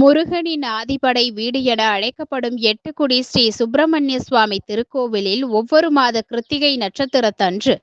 முருகனின் ஆதிபடை வீடு என அழைக்கப்படும் எட்டுக்குடி ஸ்ரீ சுப்பிரமணிய சுவாமி திருக்கோவிலில் ஒவ்வொரு மாத கிருத்திகை நட்சத்திரத்தன்று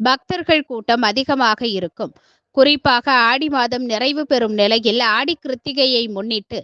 பக்தர்கள் கூட்டம் அதிகமாக இருக்கும். குறிப்பாக ஆடி மாதம் நிறைவு பெறும் நிலையில் ஆடி கிருத்திகையை முன்னிட்டு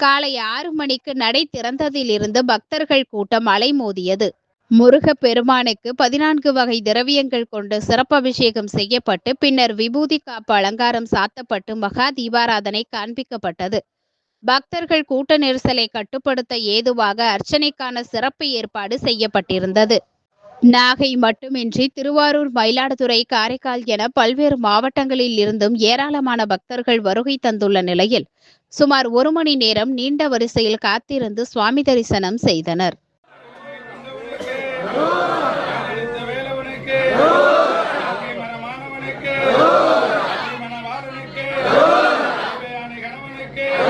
காலை ஆறு மணிக்கு நடை திறந்ததிலிருந்து பக்தர்கள் கூட்டம் அலைமோதியது. முருகப் பெருமானுக்கு பதினான்கு வகை திரவியங்கள் கொண்டு சிறப்பபிஷேகம் செய்யப்பட்டு பின்னர் விபூதி காப்பு அலங்காரம் சாத்தப்பட்டு மகா தீபாராதனை காண்பிக்கப்பட்டது. பக்தர்கள் கூட்ட நெரிசலை கட்டுப்படுத்த ஏதுவாக அர்ச்சனைக்கான சிறப்பு ஏற்பாடு செய்யப்பட்டிருந்தது நாகை மட்டுமின்றி திருவாரூர் மயிலாடுதுறை காரைக்கால் என பல்வேறு மாவட்டங்களில் இருந்தும் ஏராளமான பக்தர்கள் வருகை தந்துள்ள நிலையில் சுமார் ஒரு மணி நேரம் நீண்ட வரிசையில் காத்திருந்து சுவாமி தரிசனம் செய்தனர் Yeah.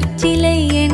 கற்சிலை என்